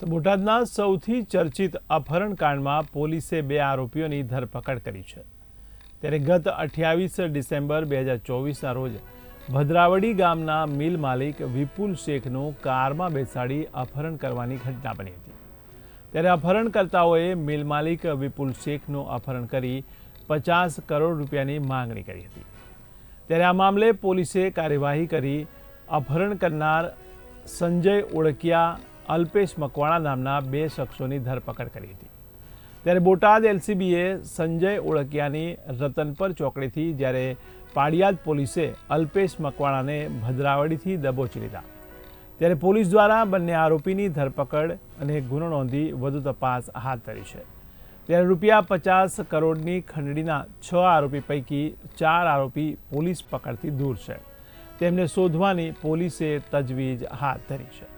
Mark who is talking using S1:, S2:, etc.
S1: તો બોટાદના સૌથી ચર્ચિત અપહરણકાંડમાં પોલીસે બે આરોપીઓની ધરપકડ કરી છે. ત્યારે ગત અઠ્યાવીસ ડિસેમ્બર બે હજાર ચોવીસના રોજ ભદ્રાવડી ગામના મિલ માલિક વિપુલ શેખનું કારમાં બેસાડી અપહરણ કરવાની ઘટના બની હતી. ત્યારે અપહરણકર્તાઓએ મિલ માલિક વિપુલ શેખનું અપહરણ કરી પચાસ કરોડ રૂપિયાની માંગણી કરી હતી. ત્યારે આ મામલે પોલીસે કાર્યવાહી કરી અપહરણ કરનાર સંજય ઓળકિયા અલ્પેશ મકવાણા નામના બે શખ્સોની ધરપકડ કરી હતી. ત્યારે બોટાદ એલસીબીએ સંજય ઓળકિયાની રતનપર ચોકડીથી જ્યારે પાડિયાદ પોલીસે અલ્પેશ મકવાણાને ભદ્રાવળીથી દબોચી લીધા. ત્યારે પોલીસ દ્વારા બંને આરોપીની ધરપકડ અને ગુનો નોંધી વધુ તપાસ હાથ ધરી છે. ત્યારે રૂપિયા પચાસ કરોડની ખંડણીના છ આરોપી પૈકી ચાર આરોપી પોલીસ પકડથી દૂર છે. તેમને શોધવાની પોલીસે તજવીજ હાથ ધરી છે.